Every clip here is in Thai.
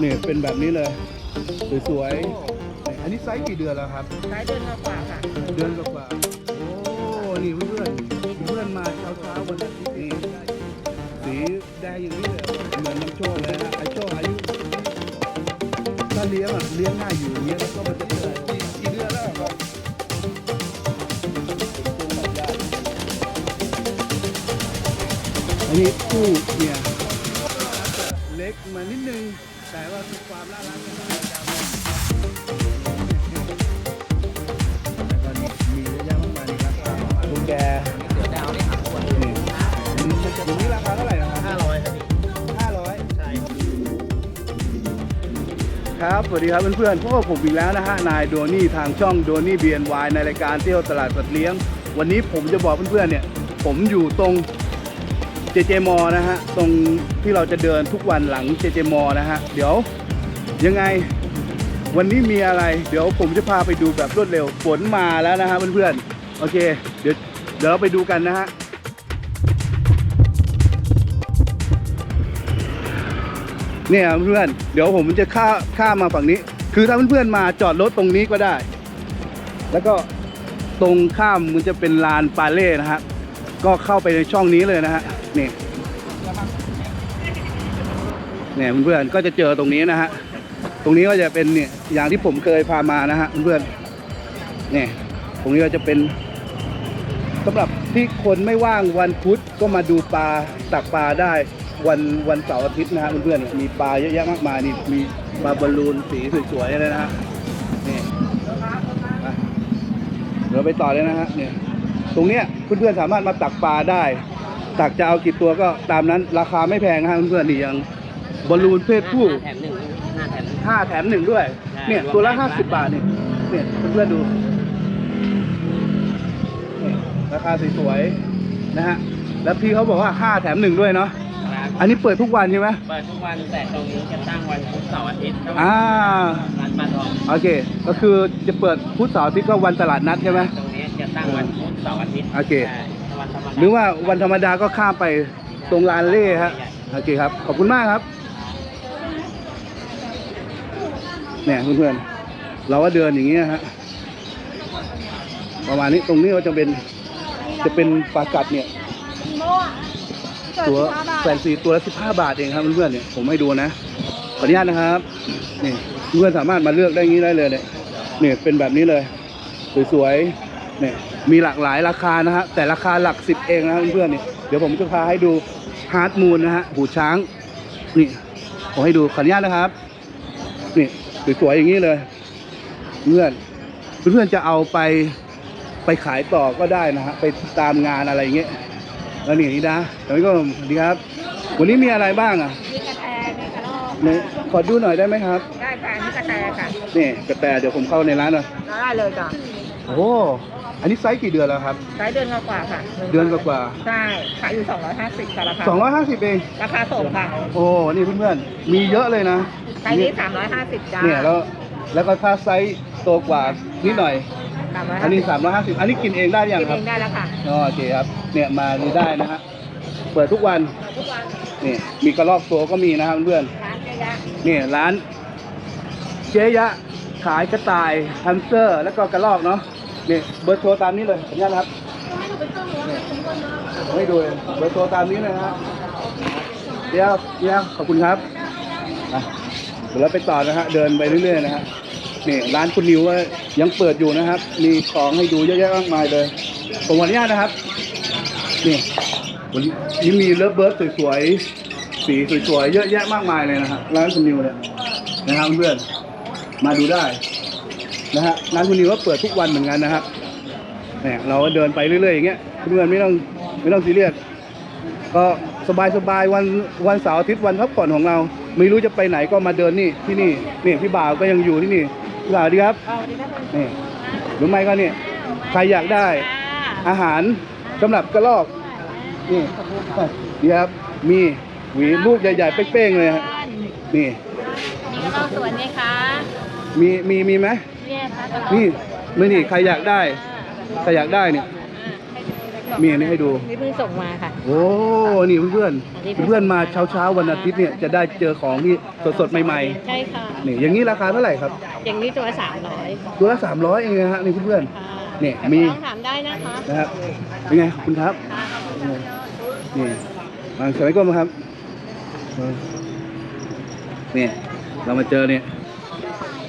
เนี่ยเป็นแบบนี้เลยสวยๆอันนี้ไซส์กี่เดือนแล้วครับ ใช้เดือนกว่าๆค่ะ เดือนกว่าๆโอ้นี่เพื่อนๆเพื่อนมาเช้าเช้าๆวันอาทิตย์นี่สีแดงอย่างนี้เลยเหมือนน้ำโชคเลยนะไอโชคอายุถ้าเลี้ยงอะเลี้ยงง่ายอยู่อย่างเงี้ยแล้วก็มันจะเกิดกี่กี่เดือนแล้วครับอันนี้คู่เนี่ยเล็กมานิดนึง แต่ว่าคือความน่ารักของมันจะม่แต่ก็มีเยอะแยะมากมายนี่ครับลุงแกเดี๋ยวดาวนี่หักหัวนี่อันนี้อย่างนี้ราคาเท่าไหร่นะครับห้าร้อยครับพี่ห้าร้อยใช่ครับ สวัสดีครับเพื่อนๆพวกผมอีกแล้วนะฮะ นายโดนี่ทางช่องโดนี่เบียนวในรายการเที่ยวตลาดสัตว์เลี้ยง วันนี้ผมจะบอกเพื่อนๆเนี่ย ผมอยู่ตรง เจเจมอนะฮะ ตรงที่เราจะเดินทุกวันหลังเจเจมอนะฮะ เดี๋ยวยังไงวันนี้มีอะไร เดี๋ยวผมจะพาไปดูแบบรวดเร็ว ฝนมาแล้วนะฮะเพื่อนๆ โอเค เดี๋ยวเดี๋ยวเราไปดูกันนะฮะเนี่ยเพื่อนเดี๋ยวผมจะข้าข้ามาฝั่งนี้ คือถ้าเพื่อนๆมาจอดรถตรงนี้ก็ได้ แล้วก็ตรงข้ามมันจะเป็นลานปาเล่นะฮะก็เข้าไปในช่องนี้เลยนะฮะ นี่เนี่ยเพื่อนๆก็จะเจอตรงนี้นะฮะตรงนี้ก็จะเป็นเนี่ยอย่างที่ผมเคยพามานะฮะเพื่อนๆเนี่ยตรงนี้ก็จะเป็นสำหรับที่คนไม่ว่างวันพุธก็มาดูปลาตักปลาได้วันวันเสาร์อาทิตย์นะฮะเพื่อนๆมีปลาเยอะแยะมากมายนี่มีปลาบอลลูนสีสวยๆเลยนะฮะนี่เดี๋ยวไปต่อเลยนะฮะเนี่ยตรงเนี้ยเพื่อนๆสามารถมาตักปลาได้ ตักจะเอากี่ตัวก็ตามนั้น ราคาไม่แพงนะฮะเพื่อนๆนี่ยังบอลลูนเพศผู้แถมหนึ่งห้าแถมหนึ่งห้าแถมหนึ่งด้วย ใช่เนี่ยรวมตัวละได้ห้าสิบบาทเนี่ยเนี่ยเพื่อนๆดูนี่ราคาสวยๆนะฮะแล้วพี่เขาบอกว่าห้าแถมหนึ่งด้วยเนาะครับอันนี้เปิดทุกวันใช่ไหมเปิดทุกวันแต่ตรงนี้จะตั้งวันพุธเสาร์อาทิตย์อ่าร้านปลาทองโอเค ก็คือจะเปิดพุธเสาร์อาทิตย์ก็วันตลาดนัดใช่ไหม ตรงนี้จะตั้งวันพุธเสาร์อาทิตย์โอเค ใช่วันธรรมดา หรือว่าวันธรรมดาก็ข้ามไปตรงลานเล่ฮะโอเคครับ ขอบคุณมากครับ เนี่ยเพื่อนๆ เราก็เดินอย่างเงี้ยฮะ ประมาณนี้ตรงนี้ก็จะเป็นจะเป็นปลากัดเนี่ยตัวแฟนซีตัวละ15บาทเองครับเพื่อนๆเนี่ยผมให้ดูนะขออนุญาตนะครับนี่เพื่อนสามารถมาเลือกได้งี้ได้เลยเนี่ยเนี่ยเป็นแบบนี้เลย สวยๆเนี่ย มีหลากหลายราคานะฮะแต่ราคาหลักสิบเองนะเพื่อนๆเนี่ยเดี๋ยวผมจะพาให้ดูฮาร์ดมูนนะฮะหูช้างนี่ผมให้ดูขออนุญาตนะครับ นี่สวยๆอย่างนี้เลย เพื่อนเพื่อนๆจะเอาไปไปขายต่อก็ได้นะฮะไปตามงานอะไรอย่างเงี้ยแล้วนี่นี่นะตอนนี้ก็สวัสดีครับ วันนี้มีอะไรบ้างอะมีกระแตมีกระรอกเนี่ยขอดูหน่อยได้ไหมครับ ได้ค่ะอันนี้กระแตค่ะนี่กระแตเดี๋ยวผมเข้าในร้านหน่อยได้เลยจ้ะโอ้ อันนี้ไซส์กี่เดือนแล้วครับใช้เดือนกว่าๆค่ะเดือนกว่าใช่ขายอยู่ 250ค่ะราคาสองร้อยห้าสิบเอง ราคาส่งค่ะโอ้นี่เพื่อนๆมีเยอะเลยนะไซส์นี้350จ้าเนี่ยแล้วแล้วก็ถ้าไซส์โตกว่านิดหน่อย 350อันนี้สามร้อยห้าสิบอันนี้กินเองได้ยังกินคเอรับงได้แล้วค่ะอ๋อโอเคครับเนี่ยมาดูได้นะฮะเปิดทุกวันทุกวันนี่มีกระรอกตัวก็มีนะครับเพื่อน ร้านเยอะแยะนี่ร้านเจ๊ยะขายกระต่ายฮัมสเตอร์ แล้วก็กระรอกเนาะ นี่เบอร์โทรตามนี้เลยขออนุญาตนะครับนี่ผมให้ดูเลยเบอร์โทรตามนี้เลยนะครับเดี๋ยวเดี๋ยวขอบคุณครับอะเดี๋ยวเราไปต่อนะฮะเดินไปเรื่อยๆนะฮะนี่ร้านคุณนิวยังเปิดอยู่นะครับ มีของให้ดูเยอะแยะมากมายเลย ผมขออนุญาตนะครับนี่วันนี้มีเลิฟเบิร์ดสวยๆสีสวยๆเยอะแยะมากมายเลยนะฮะร้านคุณนิวเนี่ยนะครับเพื่อนมาดูได้ นะฮะร้านคุณนิวก็เปิดทุกวันเหมือนกันนะครับเนี่ยเราก็เดินไปเรื่อยๆอย่างเงี้ยเพื่อนๆไม่ต้องไม่ต้องซีเรียสก็สบายๆวันวันเสาร์อาทิตย์วันพักผ่อนของเรา ไม่รู้จะไปไหนก็มาเดินนี่ที่นี่นี่พี่บ่าวก็ยังอยู่ที่นี่พี่บ่าวดีครับเอาดีนะคุณนี่รู้ไหมก็เนี่ยใครอยากได้อาหารสำหรับกระรอกนี่นี่ครับมีหวีลูกใหญ่ๆเป้งๆเลยฮะนี่มีกระรอกสวนไหมคะมีมีมีไหมเนี่ยค่ะกระรอกนี่ไม่นี่ใครอยากได้ ใครอยากได้เนี่ยให้ดูเลยมีอันนี้ให้ดู นี่เพิ่งส่งมาค่ะ โอ้ นี่เพื่อนอันนี้ๆเพื่อนๆมาเช้าเช้าๆวันอาทิตย์เนี่ยจะได้เจอของที่สดๆ ใหม่ใช่ค่ะ ๆ นี่อย่างนี้ราคาเท่าไหร่ครับ อย่างนี้ตัวสามร้อยตัวละ300เองนะฮะนี่เพื่อนค่ะเนี่ยมี ลองถามได้นะคะๆนะครับเป็นไงขอบคุณครับนี่มาสมัยก่อนมาครับเออเนี่ยเรามาเจอเนี่ยพ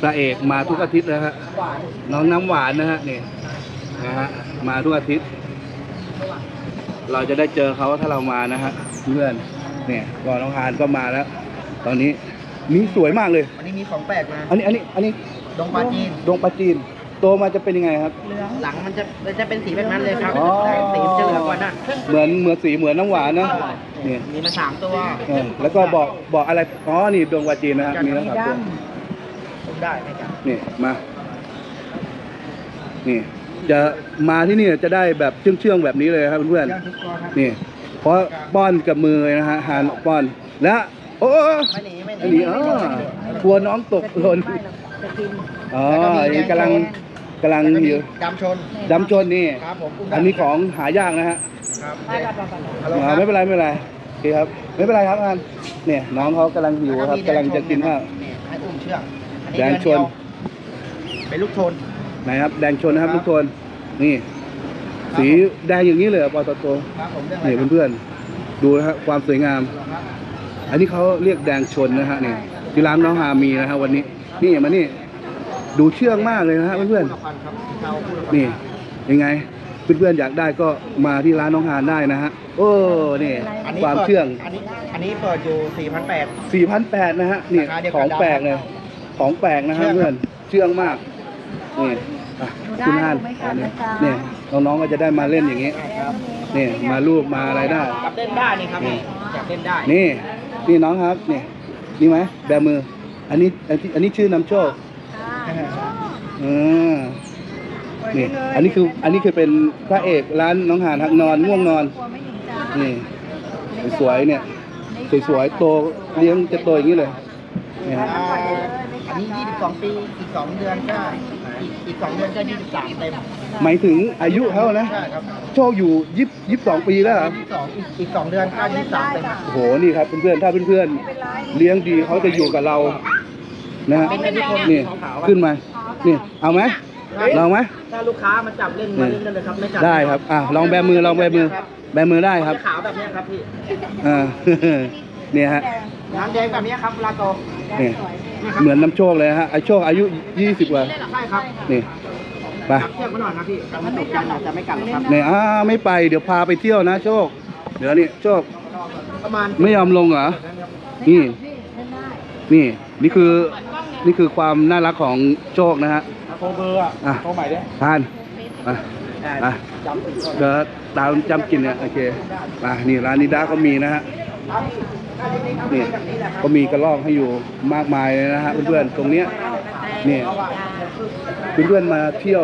ระเอกมาทุกอาทิตย์นะฮะน้องน้ำหวานนะฮะนี่นะฮะมาทุกอาทิตย์ เราจะได้เจอเขาถ้าเรามานะฮะเพื่อนเนี่ยก่อนน้องฮานก็มาแล้ว ตอนนี้นี่สวยมากเลยวันนี้มีของแปลกมา อันนี้อันนี้อันนี้ดงปลาจีนดงปลาจีนโตมาจะเป็นยังไงครับ หลังมันจะมันจะเป็นสีแบบนั้นเลยครับอ๋อแต่สีมันจะเหลืองกว่านั้นเหมือนเหมือนสีเหมือนน้ำหวานนะนี่มีมาสามตัวเออแล้วก็บอกบอกอะไร อ๋อ นี่ดวงวาจีนนะฮะมีแล้วครับตัวผม ได้ไหมจ๊ะนี่มา นี่ จะมาที่นี่จะได้แบบเชื่องๆแบบนี้เลยครับเพื่อนย่างทุกตัวครับๆนี่ เพราะป้อนกับมือเลยนะฮะหานป้อน แล้วโอ้ไม่หนีไม่หอันนีนี้อ๋อกลัวน้องตกหล่นอ๋ออันนี้กำลังกำลังแล้วก็อมียู่ดำชนดำชนนี่ครับผมมอันนี้ของหายากนะฮะครับฮัลโหลอ๋อครับไม่เป็นไรไม่เป็นไรโอเคครับ ไม่เป็นไรครับอันเนี่ยน้องเขากำลังหิวครับกำลังจะกินข้าวนี่ให้อุ้มเชือกอันนี้ แดงชนเดือเดียวเป็นลูกชนไหนครับ แดงชนนะครับครับทุกคนนี่ สีแดงอย่างนี้เลยเหรอปตทครับผมเรื่องอะไรนี่ครับเพื่อนๆดูนะฮะความสวยงามครับอันนี้เขาเรียกแดงชนนะฮะนี่ที่ร้านน้องฮามีนะฮะวันนี้ นี่มานี่ ดูเชื่องมากเลยนะฮะเพื่อนคู่ละพันครับเราคู่ละพัๆนี่ยังไงเพื่อนๆอยากได้ก็มาที่ร้านน้องฮานได้นะฮะ โอ้นี่อันนี้ความปิดเชื่อง อันนี้อันนี้เปิดอยู่4,800 4,800นะฮะนี่ราคาเดียวขกัอนงแปลกเลย ของแปลกนะฮะเชื่องเพื่อนเชื่องมากนี่อะคุณฮานเนี่ยน้องๆก็จะได้มาเล่นอย่างนี้ครับนี่มารูปมาอะไรได้ จับเล่นได้นี่ครับนี่จับเล่นได้นี่นี่น้องครับนี่นี่ไหมแบมือ อันนี้อันนี้อันนี้ชื่อนำโชคอืมนี่อันนี้คืออันนี้คือเป็นพระเอกร้านน้องหานหักนอนง่วงนอนนี่สวยๆเนี่ยสวยๆโตเลี้ยงจะโตอย่างนี้เลยเนี่ยฮะอ่าอันนี้ 22 ปี อีก 2 เดือนก็อีกอีก 2 เดือนก็ 23 เต็มหมายถึงอายุเขานะ ใช่ครับโชคอยู่ยี่สิบสองปีแล้วเหรอ22อีกอีก 2 เดือนก็23 เต็มโอ้โหนี่ครับเพื่อนๆถ้าเพื่อนๆเลี้ยงดีเขาจะอยู่กับเรานะฮะนี่ขึ้นมานี่เอาไหมลองไหมถ้าลูกค้ามาจับเล่นมาเล่นได้เลยครับไม่จับได้ครับอะลองแบมือลองแบมือ แบมือได้ครับจะขาวแบบเนี้ยครับพี่อ่าเนี่ยฮะ น้ำแดงแบบเนี้ยครับเวลาโตนี่เหมือนน้ำโชคเลยฮะไอโชคอายุยี่สิบกว่าใช่ครับนี่ไปจับเชือกมาหน่อยนะพี่มันตกยันอาจจะไม่กัดหรอกครับเนี่ยอ่าไม่ไปเดี๋ยวพาไปเที่ยวนะโชค เดี๋ยวนี่โชคประมาณไม่ยอมลงเหรอนี่นี่นี่คือนี่คือความน่ารักของโชคนะฮะโทรเบอร์อะอะโทรใหม่ด้วยทานอะอะจำอีกเดี๋ยวตามจำกินเนี่ยโอเคมานี่ร้านนิด้าก็มีนะฮะ นี่ก็มีกระรอกให้อยู่มากมายเลยนะฮะเพื่อนๆตรงเนี้ยนี่เพื่อนๆมาเที่ยว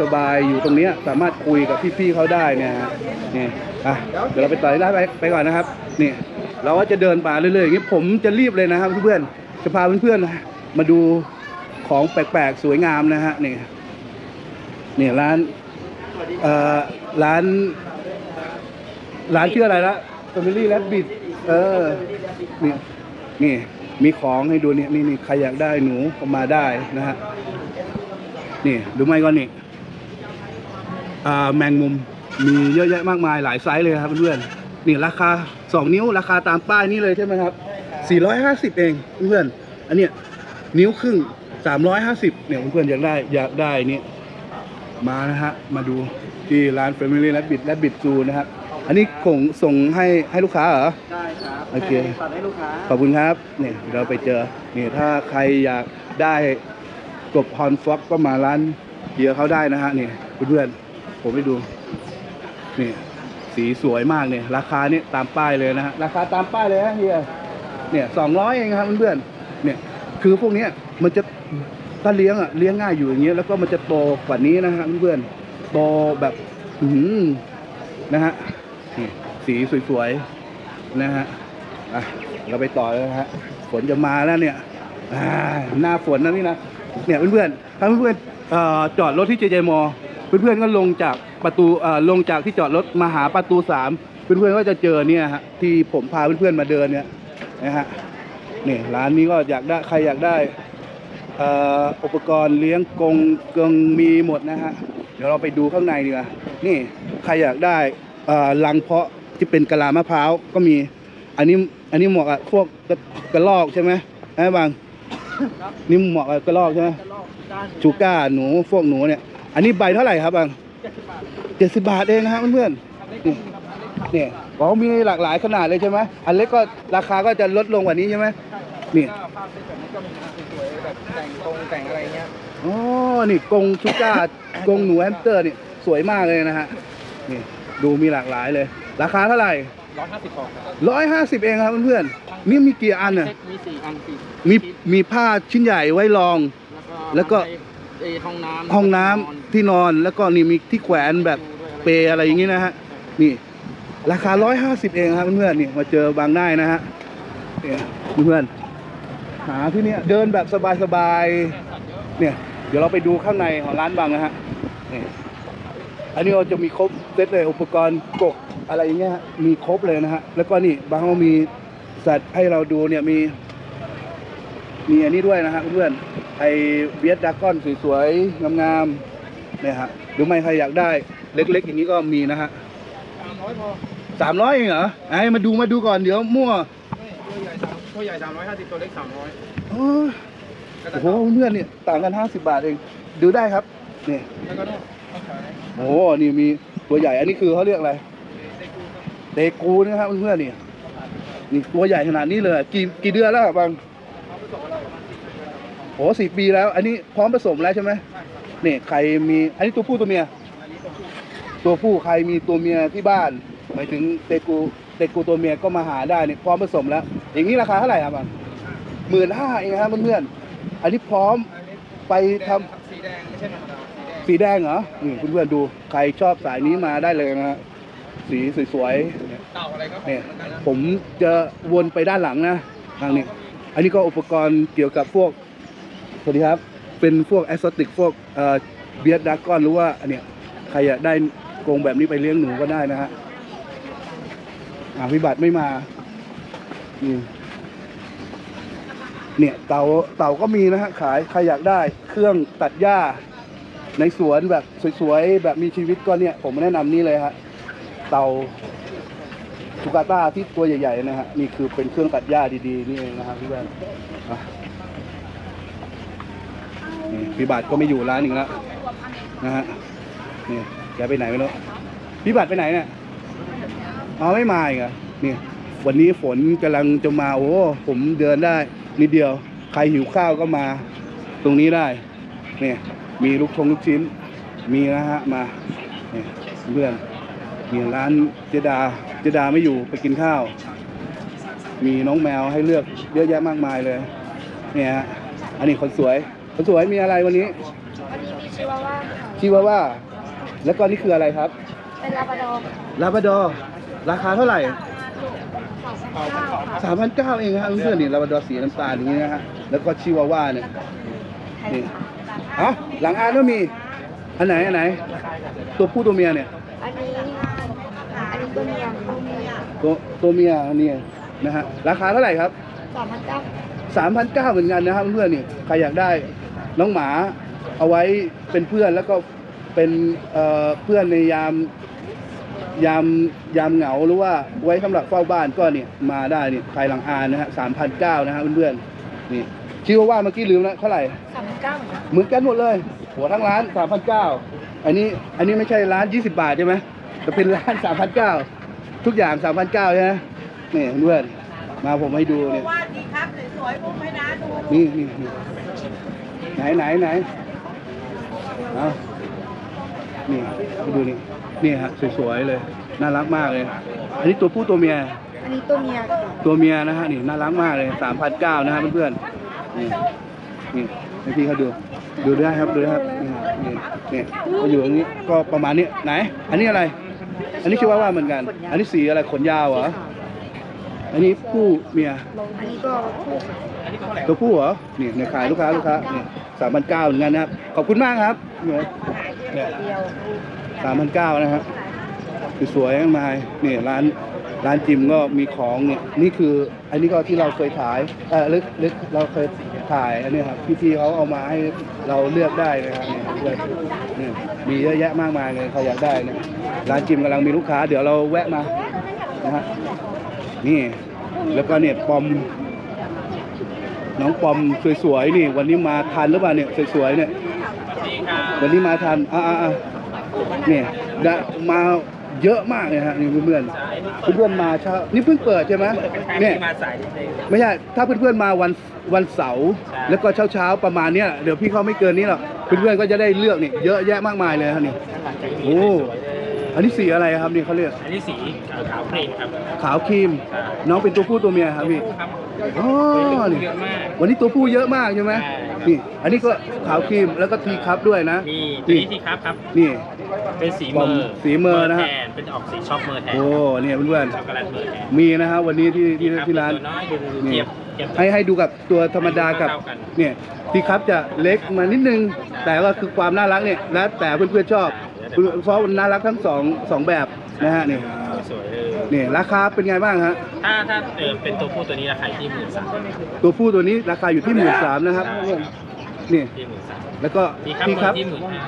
สบายๆอยู่ตรงเนี้ยสามารถคุยกับพี่ๆเขาได้เนี่ยฮะนี่อะเดี๋ยวเราไปต่อที่ร้านไปไปก่อนนะครับ นี่เราก็จะเดินป่าเรื่อยๆอย่างนี้ผมจะรีบเลยนะครับเพื่อนๆจะพาเพื่อนๆมาดูของแปลกๆสวยงามนะฮะนี่นี่ร้านเอ่อร้าน ร้านชื่ออะไรละ Family Rabbit เอ เออนี่นี่มีของให้ดูเนี่ยนี่นี่ใครอยากได้หนูก็มาได้นะฮะนี่ดูไม่ก่อนนี่อ่าแมงมุมมีเยอะแยะมากมายหลายไซส์เลยครับเพื่อนๆนี่ราคา 2 นิ้วราคาตามป้ายนี่เลยใช่ไหมครับ 450 เองเพื่อนๆอันเนี้ยนิ้วครึ่ง 350เนี่ยเพื่อนๆอยากได้อยากได้นี่มานะฮะมาดูที่ร้าน Family Rabbit Rabbit Zoo นะครับ อันนี้คงส่งให้ให้ลูกค้าเหรอ ได้ครับโอเค ตัดให้ลูกค้าขอบคุณครับเนี่ยเราไปเจอนี่ถ้าใครอยากได้กบฮอนฟ็อกก็มาร้านเฮียเขาได้นะฮะนี่เพื่อนๆผมไปดูนี่สีสวยมากเนี่ยราคาเนี่ยตามป้ายเลยนะฮะราคาตามป้ายเลยฮะเฮียเนี่ยสองร้อยเองครับเพื่อนๆเนี่ยคือพวกเนี้ยมันจะถ้าเลี้ยงอะเลี้ยงง่ายอยู่อย่างเงี้ยแล้วก็มันจะโตกว่านี้นะฮะเพื่อนๆโตแบบ อือหือนะฮะนี่ สีสวยๆนะฮะอะเราไปต่อเลยฮะฝนจะมาแล้วเนี่ยอ่าหน้าฝนนะนี่นะเนี่ยเพื่อนๆถ้าเพื่อนๆเจอดรถที่เจเจมอเพื่อนๆก็ลงจากประตูลงจากที่จอดรถมาหาประตูสามเพื่อนๆก็จะเจอเนี่ยฮะที่ผมพาเพื่อนๆมาเดินเนี่ยนะฮะนี่ร้านนี้ก็อยากได้ใครอยากได้อุปกรณ์เลี้ยงกงกงมีหมดนะฮะเดี๋ยวเราไปดูข้างในดีกว่านี่ใครอยากได้ลังเพาะ ที่เป็นกะลามะพร้าวก็มี อันนี้อันนี้เหมาะกับพวกกระกระลอกใช่ไหมไอ้บางนี่เหมาะกับกระลอกใช่ไหมชูก้าหนูพวกหนูเนี่ย อันนี้ใบเท่าไหร่ครับบางเจ็ดสิบบาทเองนะฮะเพื่อนๆเนี่ยอ๋อมีหลากหลายขนาดเลยใช่ไหมอันเล็กก็ราคาก็จะลดลงกว่านี้ใช่ไหมนี่ภาพเซ็ตแบบนี้ก็มีสวยๆแบบแต่งตรงแต่งอะไรเงี้ยอ๋อนี่กงชูก้ากงหนูแฮมสเตอร์นี่สวยมากเลยนะฮะนี่ดูมีหลากหลายเลย ราคาเท่าไหร่ร้อยห้าสิบฟองครับร้อยห้าสิบเองครับเพื่อนๆนี่มีกี่อันอะเซ็ตมีสี่อันสี่มีมีผ้าชิ้นใหญ่ไว้รอง แล้วก็ ไอห้องน้ำห้องน้ำที่นอนแล้วก็นี่มีที่แขวนแบบเปรอะไรอย่างงี้นะฮะนี่ราคา150เองครับเพื่อนๆนี่มาเจอบางได้นะฮะเนี่ยเพื่อนๆหาที่เนี้ยเดินแบบสบายๆเนี่ย เดี๋ยวเราไปดูข้างในของร้านบางนะฮะนี่อันนี้เราจะมีครบเซตเลยอุปกรณ์กก อะไรอย่างเงี้ยฮะมีครบเลยนะฮะแล้วก็นี่บางเขามีสัตว์ให้เราดูเนี่ยมี มีอันนี้ด้วยนะฮะเพื่อนๆไอเบียดดากอนสวยๆงามๆเนี่ยฮะหรือไม่ใครอยากได้เล็ก ๆ อย่างนี้ก็มีนะฮะสามร้อยพอสามร้อยเองเหรอไอ้มาดูมาดูก่อนเดี๋ยวมั่วตัวใหญ่สามตัวใหญ่สามร้อยห้าสิบตัวเล็กสามร้อยโอ้ยโอ้โหเพื่อนๆเนี่ยต่างกันห้าสิบบาทเองดูได้ครับนี่แล้วก็นู่นต้องขายโอ้โหนี่มีตัวใหญ่อันนี้คือเขาเรียกอะไร เตกูนะครับเพื่อนๆนี่นี่ตัวใหญ่ขนาดนี้เลยกี่กี่เดือนแล้วอะบางโอ้สี่ปีแล้ว อันนี้พร้อมผสมแล้วใช่ไหมนี่ใครมี อันนี้ตัวผู้ตัวเมีย ตัวผู้ใครมีตัวเมียที่บ้านหมายถึงเตกูเตกูตัวเมียก็มาหาได้นี่พร้อมผสมแล้ว อย่างนี้ราคาเท่าไหร่ครับบางหมื่นห้าเองครับเพื่อนๆอันนี้พร้อมไปทำสีแดงไม่ใช่ธรรมดาสีแดงสีแดงเหรอนี่เพื่อนๆดูใครชอบสายนี้มาได้เลยนะฮะ สีสวยเต่าอะไรครับๆเนี่ยผมจะวนไปด้านหลังนะทางนี้ อันนี้ก็อุปกรณ์เกี่ยวกับพวกสวัสดีครับ เป็นพวกแอสติกพวกเอ่อเบียดดากอนหรือว่าอันเนี้ยใครอยากได้กรงแบบนี้ไปเลี้ยงหนูก็ได้นะฮะอ่าพิบัติไม่มานี่เนี่ยเต่าเต่าก็มีนะฮะขายใครอยากได้เครื่องตัดหญ้า ในสวนแบบสวยๆ แบบมีชีวิตก็เนี่ย ผมแนะนำนี่เลยฮะ เตาสุกาต้าที่ตัวใหญ่ๆนะฮะนี่คือเป็นเครื่องตัดหญ้าดีๆนี่เองนะครับพี่แวนอะนี่พี่บัตรก็ไม่อยู่ร้านอีกแล้วนะฮะนี่แกไปไหนไม่รู้พี่บัตรไปไหนเนี่ยอ๋อไม่มาอีกเหรอนี่วันนี้ฝนกำลังจะมาโอ้ผมเดินได้นิดเดียว ใครหิวข้าวก็มาตรงนี้ได้เนี่ยมีลูกชงลูกชิ้น มีนะฮะมาเนี่ยเพื่อน มีร้านเจดาเจดาไม่อยู่ไปกินข้าว มีน้องแมวให้เลือกเยอะแยะมากมายเลย เนี่ยฮะอันนี้คนสวย คนสวยมีอะไรวันนี้ วันนี้มีชิวาว่าชิวาว่า แล้วก็นี่คืออะไรครับ เป็นลาบราดอร์ลาบราดอร์ราคาเท่าไหร่สองพันเก้าสามพันเก้าเองฮะเพื่อนๆนี่ลาบราดอร์สีน้ำตาลอย่างนี้นะฮะ แล้วก็ชิวาว่าเนี่ยนี่เอ้าหลังอ่านก็มี อันไหนอันไหน ตัวผู้ตัวเมียเนี่ย อันนี้ อันนี้ตัวเมียตัวเมียตัวตัวเมียอันนี้นะฮะราคาเท่าไหร่ครับสามพันเก้าสามพันเก้าเหมือนกันนะครับเพื่อนๆนี่ใครอยากได้น้องหมาเอาไว้เป็นเพื่อนแล้วก็เป็นเอ่อเพื่อนในยามยามยามเหงาหรือว่าไว้สำหรับเฝ้าบ้านก็เนี่ยมาได้นี่ใครหลังอานนะฮะสามพันเก้านะฮะเพื่อนๆนี่ชื่อว่าเมื่อกี้ลืมแล้วเท่าไหร่สามพันเก้าเหมือนกันเหมือนกันหมดเลย หัวทั้งร้านสามพันเก้า อันนี้อันนี้ไม่ใช่ร้านยี่สิบาทใช่ไหมจะเป็นร้านสามพันเก้าทุกอย่างสามพันเก้าใช่ไหมนี่เพื่อนมาผมให้ดูเนี่ยว่าดีครับสวยๆผมให้นะดูนี่นี่นี่ไหนไหนไหนเอานี่ไปดูนี่นี่ฮะสวยๆเลย น่ารักมากเลย อันนี้ตัวผู้ตัวเมีย อันนี้ตัวเมีย ตัวเมียนะฮะนี่น่ารักมากเลยสามพันเก้านะฮะเพื่อนๆนี่นี่ ให้พี่เขาดู ดูได้ครับ ดูได้ครับนี่นี่นี่ก็อยู่ตรงนี้ก็ประมาณนี้ไหน อันนี้อะไร อันนี้ชื่อว่าว่าเหมือนกัน อันนี้สีอะไรขนยาวเหรออันนี้ผู้เมียอันนี้ก็คู่ตัวผู้เหรอนี่ในขายลูกค้าลูกค้านี่สามพันเก้าเหมือนกันนะครับ ขอบคุณมากครับเนี่ยสามพันเก้านะฮะสวยๆมากมายนี่ร้าน ร้านจิมก็มีของเนี่ยนี่คืออันนี้ก็ที่เราเคยถ่ายเออลึกลึกเราเคยถ่ายอันนี้ครับพี่ๆเขาเอามาให้เราเลือกได้นะครับเนี่ยเนี่ยมีเยอะแยะมากมายเลยใครอยากได้นะร้านจิมกำลังมีลูกค้า เดี๋ยวเราแวะมานะฮะนี่แล้วก็เนี่ยปอม น้องปอมสวยๆนี่ วันนี้มาทันหรือเปล่าเนี่ยสวยๆเนี่ยวันนี้มาทันอ่าอ่าเนี่ยมา เยอะมากเลยฮะนี่เพื่อนๆเพื่อนๆมาเช้านี่เพิ่งเปิดใช่ไหมเนี่ยมาสายนิดนึงไม่ใช่ถ้าเพื่อนๆมาวันวันเสาร์ใช่แล้วก็เช้าๆประมาณเนี้ยเดี๋ยวพี่เขาไม่เกินนี้หรอกเพื่อนๆก็จะได้เลือกนี่เยอะแยะมากมายเลยฮะนี่โอ้ อันนี้สีอะไรครับนี่เขาเรียกอันนี้สีขาวครีมครับขาวครีมใช่น้องเป็นตัวผู้ตัวเมียครับพี่ครับอ๋อนี่เยอะมาก วันนี้ตัวผู้เยอะมากใช่ไหมใช่ครับนี่ อันนี้ก็ขาวครีมแล้วก็ทีคัพด้วยนะมีตัวนี้ที่ครับครับ นี่ เป็นสีปอเมมอร์สีเมอร์นะฮะแทนเป็นออกสีช็อกเมอร์แทนโอ้เนี่ยเพื่อนช็อกโกแลตเมอร์แทนๆมีนะฮะวันนี้ที่ที่ครับที่ร้านตัวน้อยดูดูเทียบเทียบให้ให้ดูกับตัวธรรมดากับเท่ากันเนี่ยทีคัพจะเล็กมานิดนึง แต่ว่าคือความน่ารักเนี่ยแล้วแต่เพื่อนๆชอบ เพราะมันน่ารักทั้งสองสองแบบนะฮะนี่สวยเลยนี่ราคาเป็นไงบ้างฮะถ้าถ้าเออเป็นตัวผู้ตัวนี้ราคาที่หมื่นสามตัวผู้ตัวนี้ราคาอยู่ที่หมื่นสามนะครับนี่ที่หมื่นสามแล้วก็ที่ครับทีเมอคัพร์ที่หมื่นห้า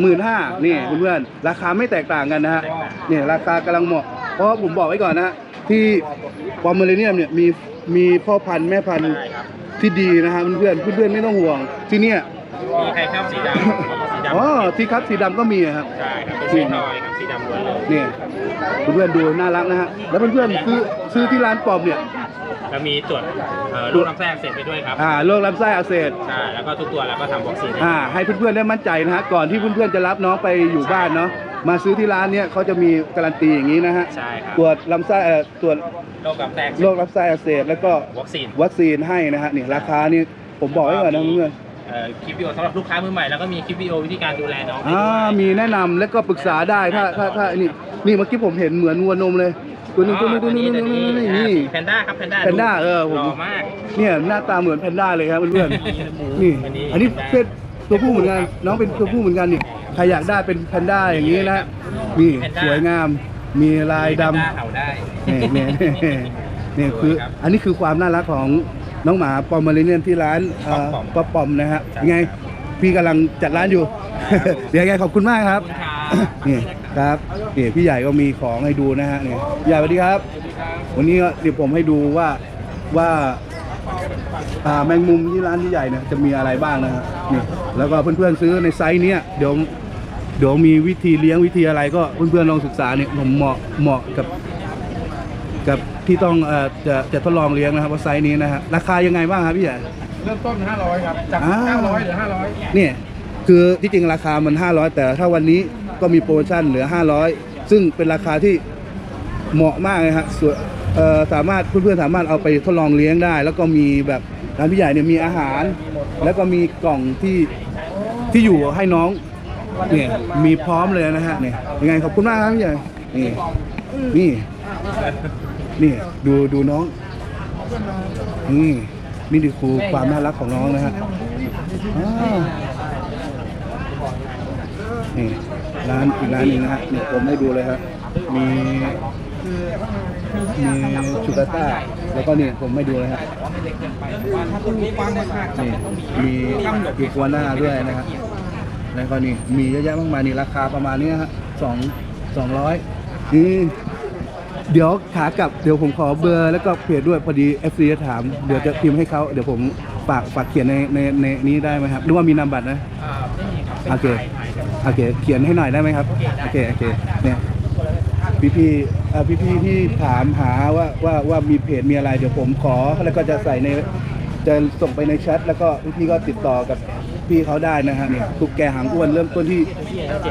หมื่นห้านี่เพื่อนๆราคาไม่แตกต่างกันนะฮะแตกต่างเนี่ยราคากำลังเหมาะเพราะผมบอกไว้ก่อนนะฮะที่ปอมเมอเรเนียมเนี่ยมีมีพ่อพันธุ์แม่พันธุ์ใช่ครับที่ดีนะฮะเพื่อนๆเพื่อนๆไม่ต้องห่วงที่เนี่ยมีใครครับสีดำสี ดำอ๋อที่ครับสีดำก็มีอะครับ ใช่ครับเป็นสีทอยครับสีดำล้วนเลยเนี่ยเพื่อนๆดูน่ารักนะฮะแล้วเพื่อนๆซื้อซื้อที่ร้านปอมเนี่ย แล้วมีตรวจเอ่อลูกน้ำแทรกเสร็จไปด้วยครับอ่าโรคลำไส้อักเสบใช่แล้วก็ทุกตัวแล้วก็ทำวัคซีนให้อ่าให้เพื่อนๆได้มั่นใจนะฮะก่อนที่เพื่อนๆจะรับน้องไปอยู่บ้านเนาะมาซื้อที่ร้านเนี่ยเขาจะมีการันตีอย่างนี้นะฮะใช่ครับตรวจลำไส้เอ่อตรวจโรคลำแทรกโรคลำไส้อักเสบแล้วก็วัคซีนวัคซีนให้นะฮะนี่ราคานี่ผมบอกไว้ก่อนนะเพื่อน เอ่อคลิปวิดีโอสำหรับลูกค้ามือใหม่แล้วก็มีคลิปวิดีโอวิธีการดูแลน้องๆให้อ่าด้วย มีแนะนำแล้วก็ปรึกษาได้ถ้าถ้าถ้านี่นี่เมื่อกี้ผมเห็นเหมือนวัวนมเลยตัวนึงตัวนึงตัวนึงตัวนึงตัวนึงนี่นี่แพนด้าครับแพนด้าแพนด้าเออผม หล่อมาก เนี่ยหน้าตาเหมือนแพนด้าเลยครับเพื่อนๆนี่อันนี้อันนี้เป็นตัวผู้เหมือนกันน้องเป็นตัวผู้เหมือนกันนี่ใครอยากได้เป็นแพนด้าอย่างนี้นะนี่สวยงาม มีลายดำ แพนด้าเห่าได้ เนี่ยเนี่ยเนี่ยคือ อันนี้คือความน่ารักของ น้องหมาปอมเมอริเนียนที่ร้านเอ่อป้าปอมนะฮะยังไงพี่กำลังจัดร้านอยู่ เดี๋ยวยังไงขอบคุณมากครับ นี่ครับนี่พี่ใหญ่ก็มีของให้ดูนะฮะนี่พี่ใหญ่สวัสดีครับ วันนี้ก็เดี๋ยวผมให้ดูว่าว่าอ่าแมงมุมที่ร้านพี่ใหญ่เนี่ยจะมีอะไรบ้างนะฮะนี่แล้วก็เพื่อนๆซื้อในไซส์เนี้ยเดี๋ยวเดี๋ยวมีวิธีเลี้ยงวิธีอะไรก็เพื่อนๆลองศึกษาเนี่ยผมเหมาะเหมาะกับ กับที่ต้องเอ่อจะจะทดลองเลี้ยงนะครับว่าไซส์นี้นะฮะราคายังไงบ้างครับพี่ใหญ่ เริ่มต้น 500 ครับ จากอ่า900เหลือ 500 เนี่ยคือที่จริงราคามัน 500 แต่ถ้าวันนี้ก็มีโปรโมชั่นเหลือ 500 ซึ่งเป็นราคาที่เหมาะมากเลยฮะส่วนเอ่อสามารถเพื่อนๆสามารถเอาไปทดลองเลี้ยงได้ แล้วก็มีแบบร้านพี่ใหญ่เนี่ยมีอาหาร แล้วก็มีกล่องที่ที่อยู่ให้น้องเนี่ยมีพร้อมเลยนะฮะเนี่ยยังไงขอบคุณมากครับพี่ใหญ่นี่นี่ นี่ดูดูน้องนี่นี่คือความน่ารักของน้องนะฮะนี่ร้านอีกร้านหนึงนะฮะนี่ผมให้ดูเลยครับมีมีชูกาต้าแล้วก็นี่ผมให้ดูเลยฮะนี่มีอีกัวน่าด้วยนะฮะแล้วก็นี่มีเยอะแยะมากมายนี่ราคาประมาณนี้ฮะสองสองร้อยนี่ เดี๋ยวขากลับเดี๋ยวผมขอเบอร์แล้วก็เพจด้วยพอดี FC จะถามเดี๋ยวจะพิมพ์ให้เขาเดี๋ยวผมฝากฝากเขียนในในในนี้ได้ไหมครับหรือว่ามีนามบัตรนะโอเคโอเค เขียนให้หน่อยได้ไหมครับโอเคโอเคเนี่ยพี่พี่ๆเอ่อพี่พี่ๆที่ถามหาว่าว่าว่ามีเพจมีอะไร เดี๋ยวผมขอแล้วก็จะใส่ในจะส่งไปในแชทแล้วก็พี่พี่ๆก็ติดต่อกับพี่เขาได้นะฮะนี่ตุกแกหางอ้วนเริ่มต้นที่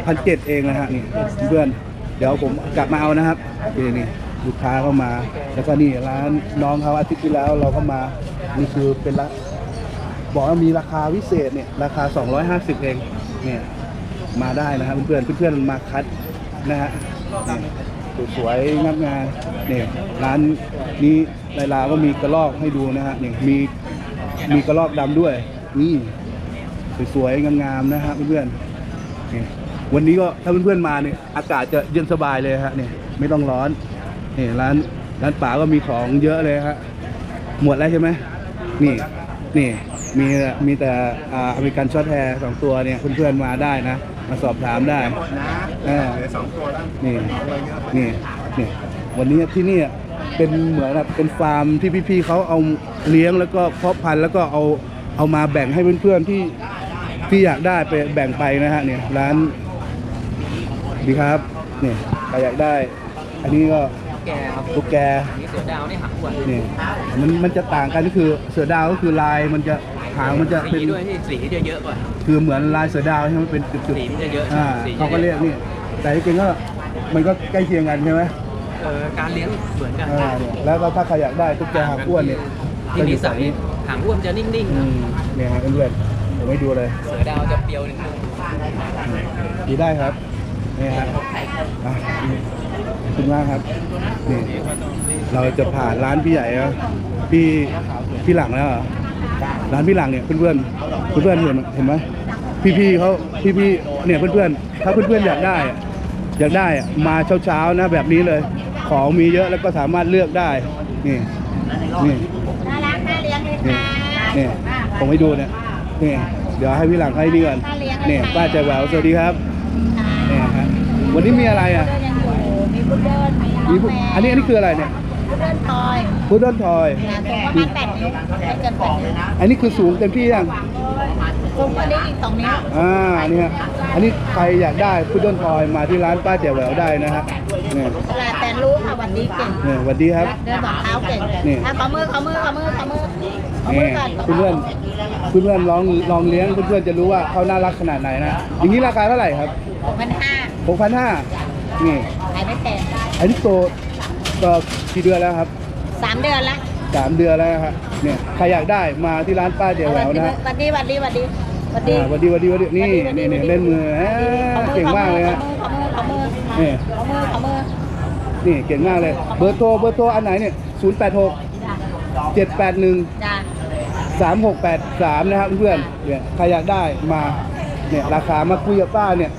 พันเจ็ดเองนะฮะนี่เพื่อนเดี๋ยวผมกลับมาเอานะครับนี่นี่ ลูกค้าเข้ามา แล้วก็นี่ร้านน้องเขาอาทิตย์ที่แล้วเราก็มานี่คือเป็นร้านบอกว่ามีราคาพิเศษเนี่ยราคา 250 เองเนี่ยมาได้นะครับเพื่อนเพื่อนๆมาคัดนะฮะสวยๆงามงามเนี่ยร้านนี้ลายลาก็มีกระรอกให้ดูนะฮะเนี่ยมีมีกระรอกดำด้วยนี่สวยๆงามๆนะฮะเพื่อนๆวันนี้ก็ถ้าเพื่อนๆมาเนี่ยอากาศจะเย็นสบายเลยฮะเนี่ยไม่ต้องร้อน นี่ร้านร้านป๋าก็มีของเยอะเลยฮะหมดแล้วใช่ไหมนี่นี่มีมีแต่อ่าอเมริกันช็อตแฮร์สองตัวเนี่ยเพื่อนๆมาได้นะ มาสอบถามได้เออนี่นี่นี่วันนี้ที่นี่เป็นเหมือนแบบเป็นฟาร์มที่พี่ๆเขาเอาเลี้ยงแล้วก็เพาะพันธุ์แล้วก็เอาเอามาแบ่งให้เพื่อนๆที่ที่อยากได้ไปแบ่งไปนะฮะเนี่ยร้านดีครับเนี่ยใครอยากได้ อันนี้ก็ แกครับตุ๊กแกนี่เสือดาวนี่หางอ้วนเนี่ยมันมันจะต่างกันก็คือเสือดาวก็คือลายมันจะหางมันจะเป็นสีด้วยที่สีจะเยอะกว่า คือเหมือนลายเสือดาวใช่ไหมเป็นจุดสีมันจะเยอะๆอ่าสีจะเยอะ เขาก็เรียกนี่ แต่จริงๆก็มันก็ใกล้เคียงกันใช่ไหมเออการเลี้ยงเหมือนกันอ่าเนี่ยแล้วก็ถ้าใครอยากได้ตุ๊กแกหางอ้วนเนี่ยที่นิสัยหางอ้วนจะนิ่งอืมเนี่ยฮะเพื่อนๆผมไม่ดูเลย ๆ เสือดาวจะเปรียวนิดนึงดีได้ครับนี่ฮะอะขอบ คุณมากครับนี่เราจะผ่านร้านพี่ใหญ่แล้วพี่พี่หลังแล้วเหรอร้านพี่หลังเนี่ยเพื่อนๆเพื่อนๆเห็นเห็นไหมพี่ๆเขาพี่ๆเนี่ยเพื่อนๆถ้าเพื่อนๆอยากได้อะอยากได้อะมาเช้าๆนะแบบนี้เลย ของมีเยอะแล้วก็สามารถเลือกได้นี่นี่น่ารักน่าเลี้ยงเลยนี่ค่ะนี่ผมให้ดูเนี่ยนี่เดี๋ยวให้พี่หลังให้นี่ก่อนนี่ป้าใจแหววสวัสดีครับนี่ฮะวันนี้มีอะไรอะเดินยังอยู่มี พุดเดิ้ลมีน้มีองผู้แมวอันนี้อันนี้คืออะไรเนี่ยพุดเดิ้ลทอยพุดเดิ้ลทอยนะสูงประมาณแปดนิ้วไม่เกินแปดนิ้วอันนี้คือสูงเต็มที่ยังสูงกว่านี้อีกสองนิ้วอ่านี่ฮะอันนี้ใครอยากได้พุดเดิ้ลทอยมาที่ร้านป้าแจ๋วแหววได้นะฮะนี่ตลาดแต่รู้ค่ะวันนี้เก่งนี่สวัสดีครับ เดินสองเท้าเก่งนี่ อะขอมือขอมือขอมือขอมือขอมืนี่อก่อนเพื่อนเพื่อนเพื่อนๆลองลองเลี้ยงเพื่อนๆจะรู้ว่าเขาน่ารักขนาดไหนนะอย่างนี้ราคาเท่าไหร่ครับ หกพันห้าหกพันห้านี่ขายไม่ แพงอันนี้โตก็กี่เดือนแล้วครับสามเดือนละสามเดือนแล้วนะครับเนี่ยใครอยากได้มาที่ร้านป้าเจ๋วแหววนะฮะวันดีวันดีวันดีวันดีอ่าวันดีวันดีวันดีนี่นี่นี่เล่นมือแหมเก่งมากเลยฮะขอมือขอมือนี่ขอมือขอมือนี่เก่งมากเลย เบอร์โทรเบอร์โทรอันไหนเนี่ยศูนย์แปดหกเจ็ดแปดหนึ่งจ้าสามหกแปดสามนะครับเพื่อนเนี่ยใครอยากได้มาเนี่ยราคามาคุยกับป้าเนี่ย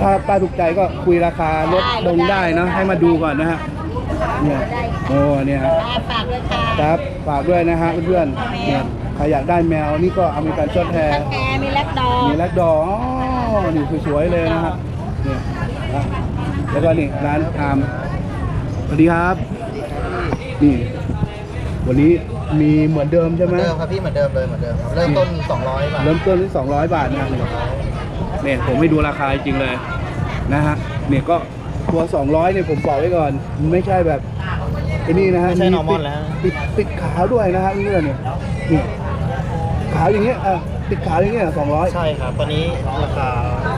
ถ้าป้าถูกใจก็คุยราคาลดลงได้นะให้มาดูก่อนนะฮะเนี่ยโอ้เนี่ยครับอ่าฝากเลยค่ะครับฝากด้วยนะฮะเพื่อนๆเนี่ยใครอยากได้แมวนี่ก็อเมริกันช็อตแฮร์ทั้งแอร์มีแลกดอมีแลกดอร์อ๋อนี่สวยๆเลยนะฮะเนี่ยนะแล้วก็นี่ร้านอาร์มสวัสดีครับนี่วันนี้มีเหมือนเดิมใช่ไหมเดิมครับพี่เหมือนเดิมเลยเหมือนเดิมครับเริ่มต้น 200 บาท เริ่มต้นที่200 บาทนะ เนี่ยผมไม่ดูราคาจริงเลยนะฮะเนี่ยก็ตัว 200เนี่ยผมบอกไว้ก่อน ไม่ใช่แบบไอ้นี่นะฮะไม่ใช่ติด normal แล้ว ติดติดขาวด้วยนะฮะเพื่อนเนี่ยนี่ขาวอย่างเงี้ยอะติดขาวอย่างเงี้ยสองร้อยใช่ครับตอนนี้ราคา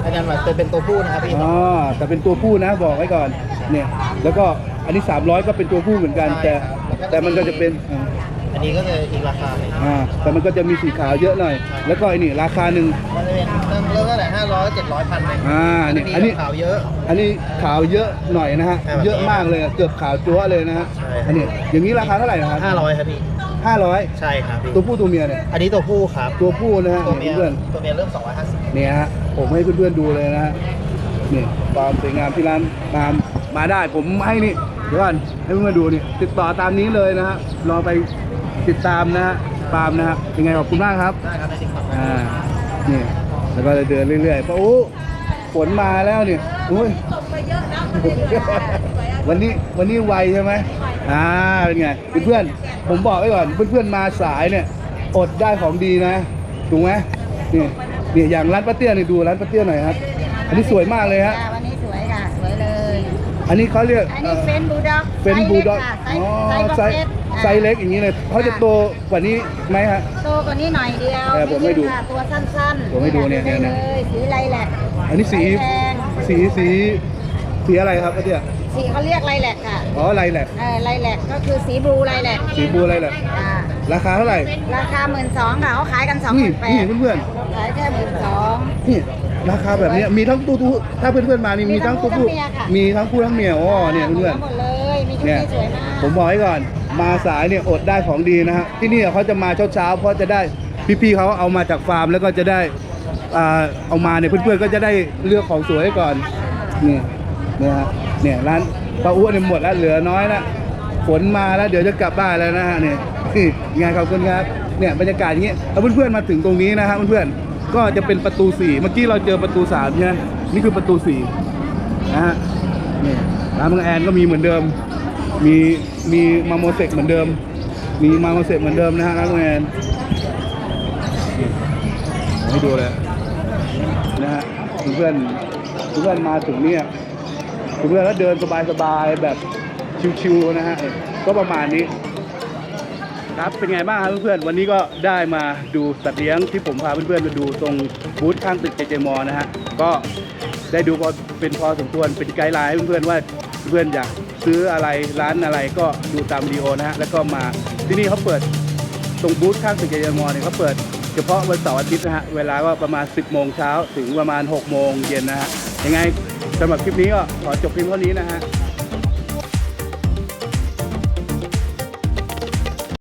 อาจารย์ว่าเป็นตัวผู้นะครับพี่อ๋อแต่เป็นตัวผู้นะบอกไว้ก่อนเนี่ยแล้วก็อันนี้ 300 ก็เป็นตัวผู้เหมือนกันแต่แต่มันก็จะเป็นอ่าอั นนี้ก็จะอีกราคาหนึ่งอ่าแต่มันก็จะมีสีขาวเยอะหน่อย แล้วก็ไอ้นี่ราคาหนึ่ง มันจะเป็นเริ่มเริ่มตั้งแต่500 700พันเลยอ่านี่อันนี้ ขาวเยอะ อันนี้ขาวเยอะหน่อยนะฮะใช่แบบนี้เยอะมากเลยเกือบขาวจั๊วเลยนะฮะใช่ อันนี้อย่างนี้ราคาเท่าไหร่นะครับ500ครับพี่ ห้าร้อยใช่ครับพี่ ตัวผู้ตัวเมียเนี่ยอันนี้ตัวผู้ครับ ตัวผู้นะฮะตัวเมียเพื่อนตัวเมียเริ่ม250เนี่ยฮะผมให้เพื่อนๆดูเลยนะฮะนี่ความสวยงามที่ร้านตามมาได้ผมให้นี่เดี๋ยวก่อนให้เพื่อนๆดูนี่ติดต่อตามนี้เลยนะฮะลองไป ติดตามนะฮะตามนะฮะยังไงขอบคุณมากครับได้ครับในติ๊กต็อกอ่านี่แล้วก็จะเดินเรื่อยๆเพราะโอ้ฝนมาแล้วเนี่ยอุ้ยวันนี้วันนี้ไวใช่ไหมอ่าเป็นไงเพื่อนๆผมบอกไว้ก่อนเพื่อนๆมาสายเนี่ย อดได้ของดีนะถูกไหมนี่นี่อย่างร้านป้าเตี้ยนี่ดูร้านป้าเตี้ยหน่อยครับ อันนี้สวยมากเลยฮะจ้าวันนี้สวยค่ะสวยเลย อันนี้เขาเรียกอันนี้เฟนบูลด็อกเฟนบูลด็อกไซอ๋อส์ไซไซส์ส์ ไซส์เล็กอย่างนี้เลยเขาจะโตกว่านี้ไหมฮะ โตกว่านี้หน่อยเดียวเออผมให้ดูค่ะตัวสั้นๆผมให้ดูเนี่ยเนี่ยเนี่ย เลยสีไลแลกอันนี้สีแดงสีสีสีอะไรครับป้าเตี้ยสีเขาเรียกไลแลกค่ะอ๋ออะไรแหละ เออไลแลกก็คือสีบลูไลแลกสีบัวอะไรแหละจ้าราคาเท่าไหร่ราคาหมื่นสองค่ะเขาขายกันสองหนี่มื่นแปนี่ดเพื่อนขายแค่หมื่นสอง ๆนี่ราคาแบบเนี้ยมีทั้งตู้ตู้ถ้าเพื่อนๆมานี่มีทั้งตู้ตู้มีทั้งคู่ทั้งเมียค่ะ มีทั้งคู่ทั้งเมียอ๋อเนี่ยเพื่อนหมดเลยมีๆชุดเนี่ยที่สวยมากผมบอกไว้ก่อน มาสายเนี่ยอดได้ของดีนะฮะที่นี่เขาจะมาเช้าๆเพราะจะได้พี่ๆเขาเอามาจากฟาร์มแล้วก็จะได้อ่าเอามาเนี่ยเพื่อนๆก็จะได้เลือกของสวยก่อนนี่นี่ฮะเนี่ยร้านปลาอ้วนเนี่ยหมดแล้วเหลือน้อยแล้วฝนมาแล้วเดี๋ยวจะกลับบ้านแล้วนะฮะเนี่ยงานขอบคุณครับเนี่ยบรรยากาศอย่างเงี้ยถ้าเพื่อนๆมาถึงตรงนี้นะฮะเพื่อนๆก็จะเป็นประตูสี่เมื่อกี้เราเจอประตูสามใช่ไหมนี่คือประตูสี่นะฮะนี่ร้านบางแอนก็มีเหมือนเดิม มีมีมาโมเสกเหมือนเดิม มีมาโมเสกเหมือนเดิมนะฮะนบางแอนให้ดูเลยนะฮะเพื่อนเพื่อนมาถึงเนี่ยเพื่อนๆก็เดินสบายๆแบบชิวๆนะฮะก็ประมาณนี้ ครับเป็นไงบ้างครับเพื่อนๆวันนี้ก็ได้มาดูสัตว์เลี้ยงที่ผมพาเพื่อนๆมาดูตรงบูธข้างตึกเจเจมอนะฮะก็ได้ดูพอเป็นพอสมควรเป็นไกด์ไลน์ให้เพื่อนๆว่าเพื่อนอยาก ซื้ออะไรร้านอะไรก็ดูตามวิดีโอนะฮะแล้วก็มาที่นี่เขาเปิดตรงบูธข้างตึกเจเจมอเนี่ยเขาเปิดเฉพาะวันเสาร์อาทิตย์นะฮะเวลาก็ประมาณ 10 โมงเช้าถึงประมาณ 6 โมงเย็นนะฮะยังไงสำหรับคลิปนี้ก็ขอจบเพียงเท่านี้นะฮะ